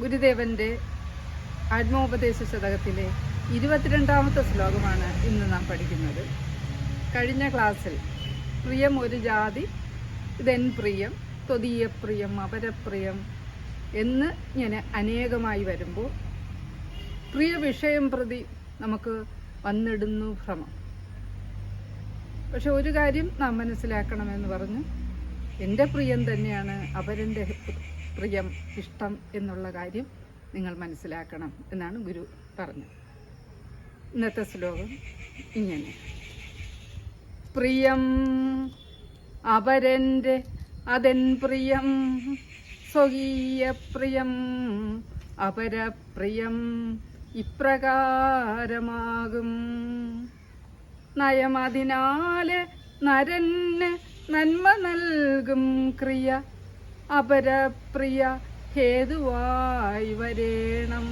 ഗുരുദേവന്റെ ആത്മോപദേശ ശതകത്തിലെ ഇരുപത്തിരണ്ടാമത്തെ ശ്ലോകമാണ് ഇന്ന് നാം പഠിക്കുന്നത്. കഴിഞ്ഞ ക്ലാസ്സിൽ പ്രിയം ഒരു ജാതി ഇതെൻ പ്രിയം ത്വതീയപ്രിയം അപരപ്രിയം എന്ന് ഇങ്ങനെ അനേകമായി വരുമ്പോൾ പ്രിയ വിഷയം പ്രതി നമുക്ക് വന്നിടുന്നു ഭ്രമം. പക്ഷെ ഒരു കാര്യം നാം മനസ്സിലാക്കണമെന്ന് പറഞ്ഞു എന്റെ പ്രിയം തന്നെയാണ് അവരെന്റെ പ്രിയം ഇഷ്ടം എന്നുള്ള കാര്യം നിങ്ങൾ മനസ്സിലാക്കണം എന്നാണ് ഗുരു പറഞ്ഞത്. ഇന്നത്തെ ശ്ലോകം ഇങ്ങനെ. പ്രിയം അവരെന്റെ അതെൻ പ്രിയം സ്വകീയ പ്രിയം അപരപ്രിയം ഇപ്രകാരമാകും. നയമതിനാല് നരന് നന്മ നൽകും ക്രിയ അപരപ്രിയ ഹേതുവായി വരേണം.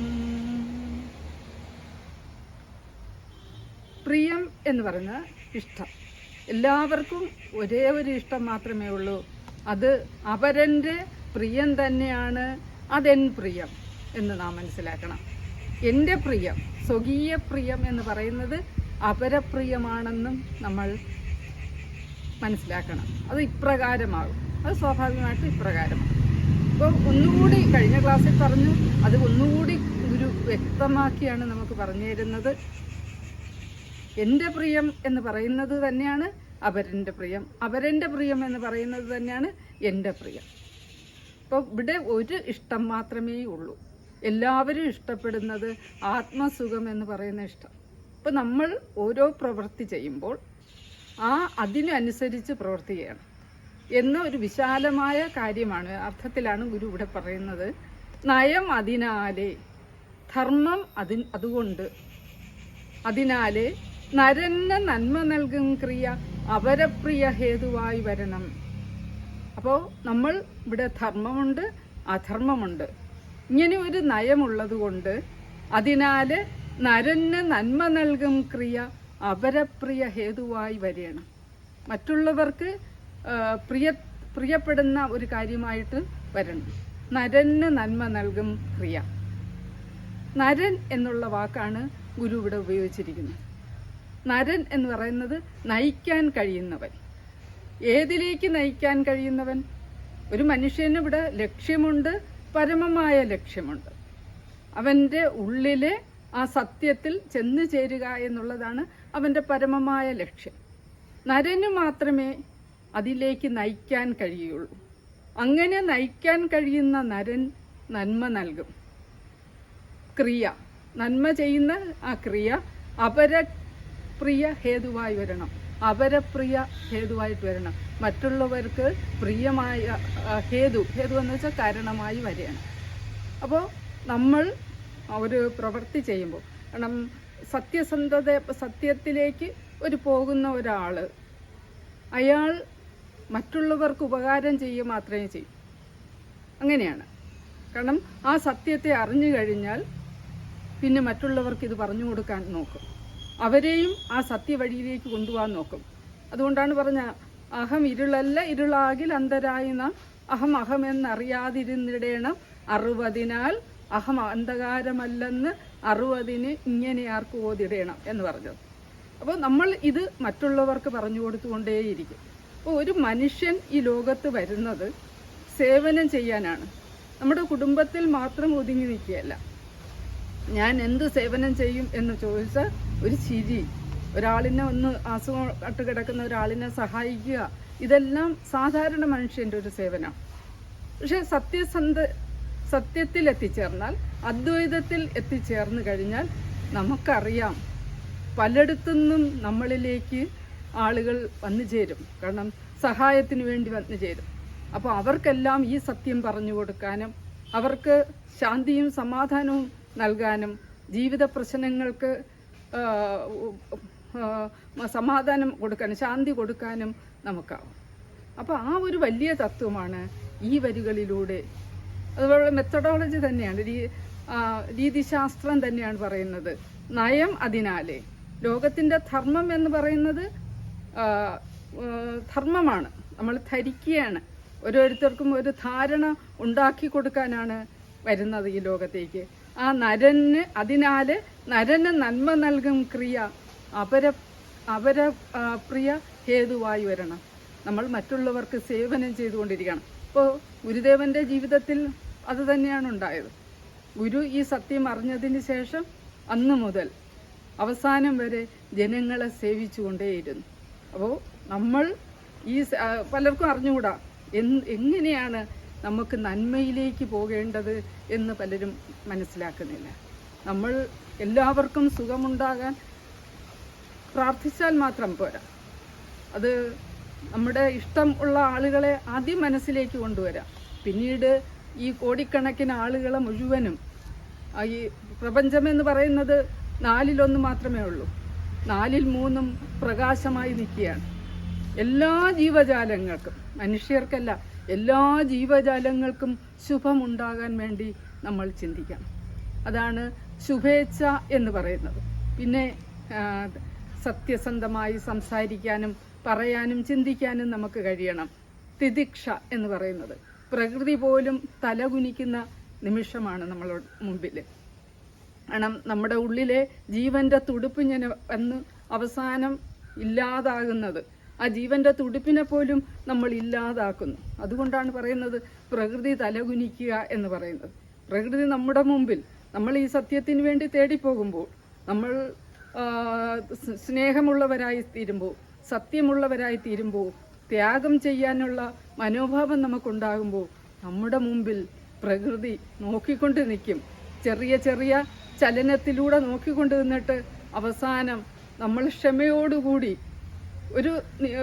പ്രിയം എന്ന് പറയുന്നത് ഇഷ്ടം. എല്ലാവർക്കും ഒരേ ഒരു ഇഷ്ടം മാത്രമേ ഉള്ളൂ. അത് അപരന്റെ പ്രിയം തന്നെയാണ്. അതെൻ പ്രിയം എന്ന് നാം മനസ്സിലാക്കണം. എന്റെ പ്രിയം സ്വകീയ പ്രിയം എന്ന് പറയുന്നത് അപരപ്രിയമാണെന്നും നമ്മൾ മനസ്സിലാക്കണം. അത് ഇപ്രകാരമാകും. അത് സ്വാഭാവികമായിട്ടും ഇപ്രകാരം. അപ്പോൾ ഒന്നുകൂടി കഴിഞ്ഞ ക്ലാസ്സിൽ പറഞ്ഞു അത് ഒന്നുകൂടി ഒരു വ്യക്തമാക്കിയാണ് നമുക്ക് പറഞ്ഞു തരുന്നത്. എന്റെ പ്രിയം എന്ന് പറയുന്നത് തന്നെയാണ് അവരന്റെ പ്രിയം. അവരന്റെ പ്രിയം എന്ന് പറയുന്നത് തന്നെയാണ് എന്റെ പ്രിയം. അപ്പോൾ ഇവിടെ ഒരു ഇഷ്ടം മാത്രമേ ഉള്ളൂ. എല്ലാവരും ഇഷ്ടപ്പെടുന്നത് ആത്മസുഖം എന്ന് പറയുന്ന ഇഷ്ടം. അപ്പോൾ നമ്മൾ ഓരോ പ്രവൃത്തി ചെയ്യുമ്പോൾ ആ അതിനനുസരിച്ച് പ്രവർത്തി ചെയ്യണം. എന്ന ഒരു വിശാലമായ കാര്യമാണ് അർത്ഥത്തിലാണ് ഗുരു ഇവിടെ പറയുന്നത്. നയം അതിനാലേ ധർമ്മം അതി അതുകൊണ്ട്. അതിനാലെ നരന് നന്മ നൽകും ക്രിയ അവരപ്രിയ ഹേതുവായി വരണം. അപ്പോൾ നമ്മൾ ഇവിടെ ധർമ്മമുണ്ട് അധർമ്മമുണ്ട്. ഇങ്ങനെ ഒരു നയമുള്ളത് കൊണ്ട് അതിനാൽ നരന് നന്മ നൽകും ക്രിയ അവരപ്രിയ ഹേതുവായി വരണം മറ്റുള്ളവർക്ക് പ്രിയ പ്രിയപ്പെടുന്ന ഒരു കാര്യമായിട്ട് വരണം. നരന് നന്മ നൽകും പ്രിയ. നരൻ എന്നുള്ള വാക്കാണ് ഗുരു ഇവിടെ ഉപയോഗിച്ചിരിക്കുന്നത്. നരൻ എന്ന് പറയുന്നത് നയിക്കാൻ കഴിയുന്നവൻ. ഏതിലേക്ക് നയിക്കാൻ കഴിയുന്നവൻ? ഒരു മനുഷ്യന് ഇവിടെ ലക്ഷ്യമുണ്ട് പരമമായ ലക്ഷ്യമുണ്ട്. അവന്റെ ഉള്ളിലെ ആ സത്യത്തിൽ ചെന്നു ചേരുക എന്നുള്ളതാണ് അവന്റെ പരമമായ ലക്ഷ്യം. നരന് മാത്രമേ അതിലേക്ക് നയിക്കാൻ കഴിയുള്ളൂ. അങ്ങനെ നയിക്കാൻ കഴിയുന്ന നരൻ നന്മ നൽകും. ക്രിയ. നന്മ ചെയ്യുന്ന ആ ക്രിയ അപരപ്രിയ ഹേതുവായി വരണം. അപരപ്രിയ ഹേതുവായിട്ട് വരണം. മറ്റുള്ളവർക്ക് പ്രിയമായ ഹേതു. ഹേതു എന്ന് വെച്ചാൽ കാരണമായി വരികയാണ്. അപ്പോൾ നമ്മൾ ഒരു പ്രവൃത്തി ചെയ്യുമ്പോൾ കാരണം സത്യസന്ധത സത്യത്തിലേക്ക് ഒരു പോകുന്ന ഒരാൾ അയാൾ മറ്റുള്ളവർക്ക് ഉപകാരം ചെയ്യുക മാത്രമേ ചെയ്യൂ. അങ്ങനെയാണ്. കാരണം ആ സത്യത്തെ അറിഞ്ഞു കഴിഞ്ഞാൽ പിന്നെ മറ്റുള്ളവർക്ക് ഇത് പറഞ്ഞു കൊടുക്കാൻ നോക്കും. അവരെയും ആ സത്യവഴിയിലേക്ക് കൊണ്ടുപോകാൻ നോക്കും. അതുകൊണ്ടാണ് പറഞ്ഞ അഹം ഇരുളല്ല ഇരുളാകിൽ അന്തരായി അഹം അഹം അഹമെന്നറിയാതിരുന്നിടേണം അറുപതിനാൽ. അഹം അന്ധകാരമല്ലെന്ന് അറുപതിന് ഇങ്ങനെ ആർക്ക് ഓതിടേണം എന്ന് പറഞ്ഞത് അപ്പോൾ നമ്മൾ ഇത് മറ്റുള്ളവർക്ക് പറഞ്ഞു കൊടുത്തുകൊണ്ടേയിരിക്കും. അപ്പോൾ ഒരു മനുഷ്യൻ ഈ ലോകത്ത് വരുന്നത് സേവനം ചെയ്യാനാണ്. നമ്മുടെ കുടുംബത്തിൽ മാത്രം ഒതുങ്ങി നിൽക്കുകയല്ല. ഞാൻ എന്ത് സേവനം ചെയ്യും എന്ന് ചോദിച്ചാൽ ഒരു ചിരി. ഒരാളിനെ ഒന്ന് അസുഖമായിട്ട് കിടക്കുന്ന ഒരാളിനെ സഹായിക്കുക. ഇതെല്ലാം സാധാരണ മനുഷ്യന്റെ ഒരു സേവനം. പക്ഷേ സത്യസന്ധ സത്യത്തിൽ എത്തിച്ചേർന്നാൽ അദ്വൈതത്തിൽ എത്തിച്ചേർന്ന് കഴിഞ്ഞാൽ നമുക്കറിയാം. പലയിടത്തുനിന്നും നമ്മളിലേക്ക് ആളുകൾ വന്നു ചേരും. കാരണം സഹായത്തിന് വേണ്ടി വന്നു ചേരും. അപ്പോൾ അവർക്കെല്ലാം ഈ സത്യം പറഞ്ഞു കൊടുക്കാനും അവർക്ക് ശാന്തിയും സമാധാനവും നൽകാനും ജീവിത പ്രശ്നങ്ങൾക്ക് സമാധാനം കൊടുക്കാനും ശാന്തി കൊടുക്കാനും നമുക്കാവും. അപ്പോൾ ആ ഒരു വലിയ തത്വമാണ് ഈ വരികളിലൂടെ. അതുപോലെ മെത്തഡോളജി തന്നെയാണ്. രീതിശാസ്ത്രം തന്നെയാണ് പറയുന്നത്. നയം അതിനാലേ. ലോകത്തിന്റെ ധർമ്മം എന്ന് പറയുന്നത് ധർമ്മമാണ്. നമ്മൾ ധരിക്കുകയാണ്. ഓരോരുത്തർക്കും ഒരു ധാരണ ഉണ്ടാക്കി കൊടുക്കാനാണ് വരുന്നത് ഈ ലോകത്തേക്ക്. ആ നരന് അതിനാൽ നരന് നന്മ നൽകും ക്രിയ അപര അപര പ്രിയ ഹേതുവായി വരണം. നമ്മൾ മറ്റുള്ളവർക്ക് സേവനം ചെയ്തുകൊണ്ടിരിക്കണം. ഇപ്പോൾ ഗുരുദേവന്റെ ജീവിതത്തിൽ അത് തന്നെയാണ് ഉണ്ടായത്. ഗുരു ഈ സത്യം അറിഞ്ഞതിന് ശേഷം അന്നു മുതൽ അവസാനം വരെ ജനങ്ങളെ സേവിച്ചുകൊണ്ടേയിരുന്നു. അപ്പോൾ നമ്മൾ ഈ പലർക്കും അറിഞ്ഞുകൂടാ. എങ്ങനെയാണ് നമുക്ക് നന്മയിലേക്ക് പോകേണ്ടത് എന്ന് പലരും മനസ്സിലാക്കുന്നില്ല. നമ്മൾ എല്ലാവർക്കും സുഖമുണ്ടാകാൻ പ്രാർത്ഥിച്ചാൽ മാത്രം പോരാ. അത് നമ്മുടെ ഇഷ്ടം ഉള്ള ആളുകളെ ആദ്യം മനസ്സിലേക്ക് കൊണ്ടുവരാം. പിന്നീട് ഈ കോടിക്കണക്കിന് ആളുകളെ മുഴുവനും ഈ പ്രപഞ്ചമെന്ന് പറയുന്നത് നാലിലൊന്ന് മാത്രമേ ഉള്ളൂ. നാലിൽ മൂന്നും പ്രകാശമായി നിൽക്കുകയാണ്. എല്ലാ ജീവജാലങ്ങൾക്കും മനുഷ്യർക്കല്ല എല്ലാ ജീവജാലങ്ങൾക്കും ശുഭമുണ്ടാകാൻ വേണ്ടി നമ്മൾ ചിന്തിക്കാം അതാണ് ശുഭേച്ഛ എന്ന് പറയുന്നത്. പിന്നെ സത്യസന്ധമായി സംസാരിക്കാനും പറയാനും ചിന്തിക്കാനും നമുക്ക് കഴിയണം. തിദിക്ഷ എന്ന് പറയുന്നത്. പ്രകൃതി പോലും തലകുനിക്കുന്ന നിമിഷമാണ് നമ്മളോട് മുമ്പിൽ കാരണം നമ്മുടെ ഉള്ളിലെ ജീവന്റെ തുടുപ്പ് ഇങ്ങനെ വന്ന് അവസാനം ഇല്ലാതാകുന്നത്. ആ ജീവന്റെ തുടിപ്പിനെ പോലും നമ്മൾ ഇല്ലാതാക്കുന്നു. അതുകൊണ്ടാണ് പറയുന്നത് പ്രകൃതി തലകുനിക്കുക എന്ന് പറയുന്നത്. പ്രകൃതി നമ്മുടെ മുമ്പിൽ നമ്മൾ ഈ സത്യത്തിന് വേണ്ടി തേടിപ്പോകുമ്പോൾ നമ്മൾ സ്നേഹമുള്ളവരായി തീരുമ്പോൾ സത്യമുള്ളവരായി തീരുമ്പോൾ ത്യാഗം ചെയ്യാനുള്ള മനോഭാവം നമുക്കുണ്ടാകുമ്പോൾ നമ്മുടെ മുമ്പിൽ പ്രകൃതി നോക്കിക്കൊണ്ട് നിൽക്കും. ചെറിയ ചെറിയ ചലനത്തിലൂടെ നോക്കിക്കൊണ്ട് നിന്നിട്ട് അവസാനം നമ്മൾ ക്ഷമയോടുകൂടി ഒരു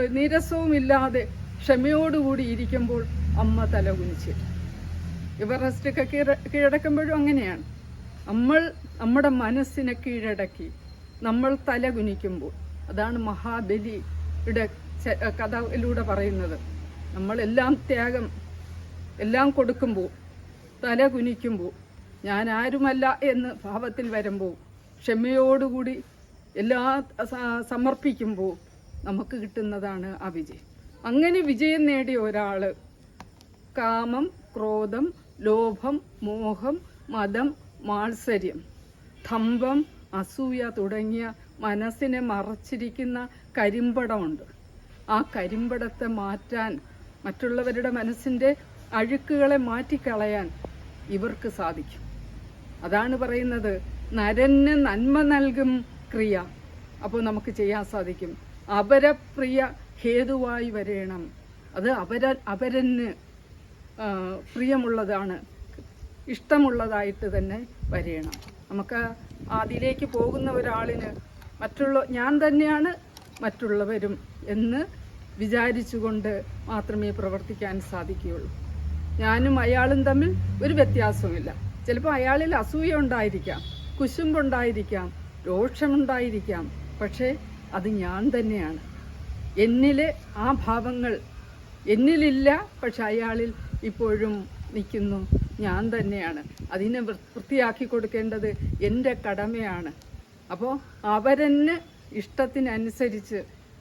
നിരസവുമില്ലാതെ ക്ഷമയോടുകൂടി ഇരിക്കുമ്പോൾ അമ്മ തലകുനിച്ച് ഇവർ റെസ്റ്റൊക്കെ കീഴ- കീഴടക്കുമ്പോഴും അങ്ങനെയാണ്. നമ്മൾ നമ്മുടെ മനസ്സിനെ കീഴടക്കി നമ്മൾ തല കുനിക്കുമ്പോൾ. അതാണ് മഹാബലിയുടെ കഥയിലൂടെ പറയുന്നത്. നമ്മളെല്ലാം ത്യാഗം എല്ലാം കൊടുക്കുമ്പോൾ തല കുനിക്കുമ്പോൾ ഞാൻ ആരുമല്ല എന്ന് ഭാവത്തിൽ വരുമ്പോൾ ക്ഷമയോടുകൂടി എല്ലാ സമർപ്പിക്കുമ്പോൾ നമുക്ക് കിട്ടുന്നതാണ് ആ വിജയം. അങ്ങനെ വിജയം നേടിയ ഒരാൾ കാമം ക്രോധം ലോഭം മോഹം മതം മാത്സര്യം ധമ്പം അസൂയ തുടങ്ങിയ മനസ്സിനെ മറച്ചിരിക്കുന്ന കരിമ്പടമുണ്ട്. ആ കരിമ്പടത്തെ മാറ്റാൻ മറ്റുള്ളവരുടെ മനസ്സിന്റെ അഴുക്കുകളെ മാറ്റിക്കളയാൻ ഇവർക്ക് സാധിക്കും. അതാണ് പറയുന്നത്. നരന് നന്മ നൽകും ക്രിയ. അപ്പോൾ നമുക്ക് ചെയ്യാൻ സാധിക്കും. അപരപ്രിയ ഹേതുവായി വരേണം. അത് അപര അപരന് പ്രിയമുള്ളതാണ്. ഇഷ്ടമുള്ളതായിട്ട് തന്നെ വരേണം. നമുക്ക് അതിലേക്ക് പോകുന്ന ഒരാളിന് മറ്റുള്ള ഞാൻ തന്നെയാണ് മറ്റുള്ളവരും എന്ന് വിചാരിച്ചുകൊണ്ട് മാത്രമേ പ്രവർത്തിക്കാൻ സാധിക്കുകയുള്ളൂ. ഞാനും അയാളും തമ്മിൽ ഒരു വ്യത്യാസവുമില്ല. ചിലപ്പോൾ അയാളിൽ അസൂയ ഉണ്ടായിരിക്കാം കുശുമ്പുണ്ടായിരിക്കാം രോഷമുണ്ടായിരിക്കാം. പക്ഷേ അത് ഞാൻ തന്നെയാണ്. എന്നിലെ ആ ഭാവങ്ങൾ എന്നിലില്ല പക്ഷെ അയാളിൽ ഇപ്പോഴും നിൽക്കുന്നു. ഞാൻ തന്നെയാണ്. അതിനെ വൃത്തിയാക്കി കൊടുക്കേണ്ടത് എന്റെ കടമയാണ്. അപ്പോൾ അവരെന്നെ ഇഷ്ടത്തിനനുസരിച്ച്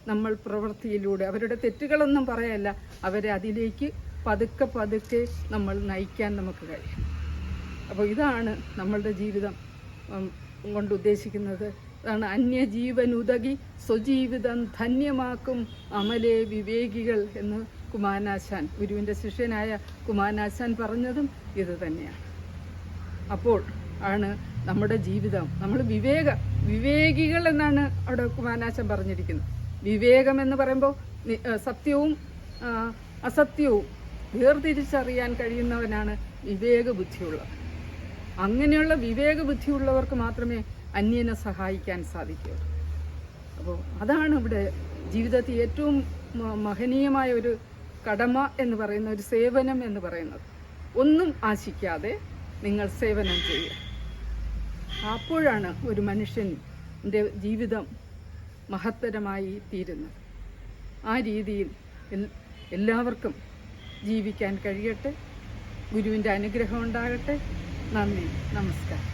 നമ്മൾ പ്രവൃത്തിയിലൂടെ അവരുടെ തെറ്റുകളൊന്നും പറയല്ല അവരെ അതിലേക്ക് പതുക്കെ പതുക്കെ നമ്മൾ നയിക്കാൻ നമുക്ക് കഴിയും. അപ്പോൾ ഇതാണ് നമ്മളുടെ ജീവിതം കൊണ്ട് ഉദ്ദേശിക്കുന്നത്. അതാണ് അന്യജീവൻ ഉതകി സ്വജീവിതം ധന്യമാക്കും അമലെ വിവേകികൾ എന്ന് കുമാരനാശാൻ ഗുരുവിന്റെ ശിഷ്യനായ കുമാരനാശാൻ പറഞ്ഞതും ഇത് തന്നെയാണ്. അപ്പോൾ ആണ് നമ്മുടെ ജീവിതം. നമ്മൾ വിവേക വിവേകികൾ എന്നാണ് അവിടെ കുമാരനാശൻ പറഞ്ഞിരിക്കുന്നത്. വിവേകം എന്ന് പറയുമ്പോൾ സത്യവും അസത്യവും വേർതിരിച്ചറിയാൻ കഴിയുന്നവനാണ് വിവേക ബുദ്ധിയുള്ളവൻ അങ്ങനെയുള്ള വിവേക ബുദ്ധിയുള്ളവർക്ക് മാത്രമേ അന്യനെ സഹായിക്കാൻ സാധിക്കൂ. അപ്പോൾ അതാണ് ഇവിടെ ജീവിതത്തിൽ ഏറ്റവും മഹനീയമായ ഒരു കടമ എന്ന് പറയുന്ന ഒരു സേവനം എന്ന് പറയുന്നത്. ഒന്നും ആശിക്കാതെ നിങ്ങൾ സേവനം ചെയ്യുക. അപ്പോഴാണ് ഒരു മനുഷ്യന്റെ ജീവിതം മഹത്തരമായി തീരുന്നത്. ആ രീതിയിൽ എല്ലാവർക്കും ജീവിക്കാൻ കഴിയട്ടെ. ഗുരുവിന്റെ അനുഗ്രഹം ഉണ്ടാകട്ടെ. നന്ദി. നമസ്കാരം.